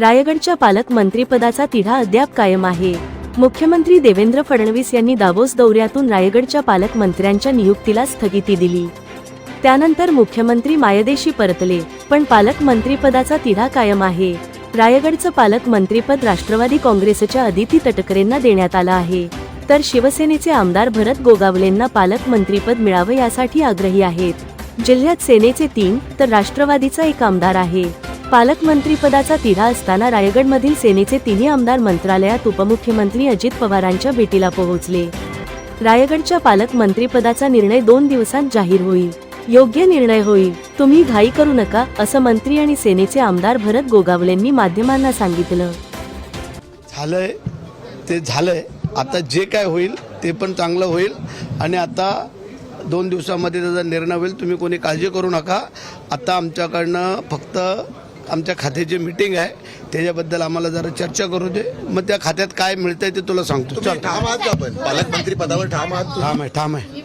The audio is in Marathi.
रायगडच्या पालकमंत्रीपदाचा तिढा अद्याप कायम आहे. मुख्यमंत्री देवेंद्र फडणवीस यांनी दावोस दौऱ्यातून रायगडच्या पालकमंत्र्यांच्या नियुक्तीला स्थगिती दिली. त्यानंतर मुख्यमंत्री मायदेशी परतले पण पालकमंत्रीपदाचा तिढा कायम आहे. रायगडचं पालकमंत्रीपद राष्ट्रवादी काँग्रेसच्या अदिती तटकरेंना देण्यात आलं आहे. तर शिवसेनेचे आमदार भरत गोगावलेंना पालकमंत्रीपद मिळावं यासाठी आग्रही आहेत. जिल्ह्यात सेनेचे तीन तर राष्ट्रवादीचा एक आमदार आहे. पालकमंत्रीपदाचा तिढा असताना रायगडमधील सेनेचे तिन्ही आमदार मंत्रालयात उपमुख्यमंत्री अजित पवारांच्या भेटीला पोहोचले. रायगडच्या पालकमंत्रीपदाचा निर्णय दोन दिवसांत जाहीर होईल. योग्य निर्णय होईल. तुम्ही घाई करू नका असं मंत्री आणि सेनेचे आमदार भरत गोगावलेंनी माध्यमांना सांगितलं. झालंय ते झालंय. आता जे काय होईल ते पण चांगलं होईल. आणि आता दोन दिवसामध्ये त्याचा निर्णय होईल. तुम्ही कोणी काळजी करू नका. आता आमच्याकडनं फक्त आमच्या खात्याची मिटिंग आहे त्याच्याबद्दल आम्हाला जरा चर्चा करू दे. मग त्या खात्यात काय मिळतंय ते तुला सांगतो. तुम्ही चल. ठाम आहात का पण पालकमंत्री पदावर ठाम आहात? ठाम आहे ठाम आहे.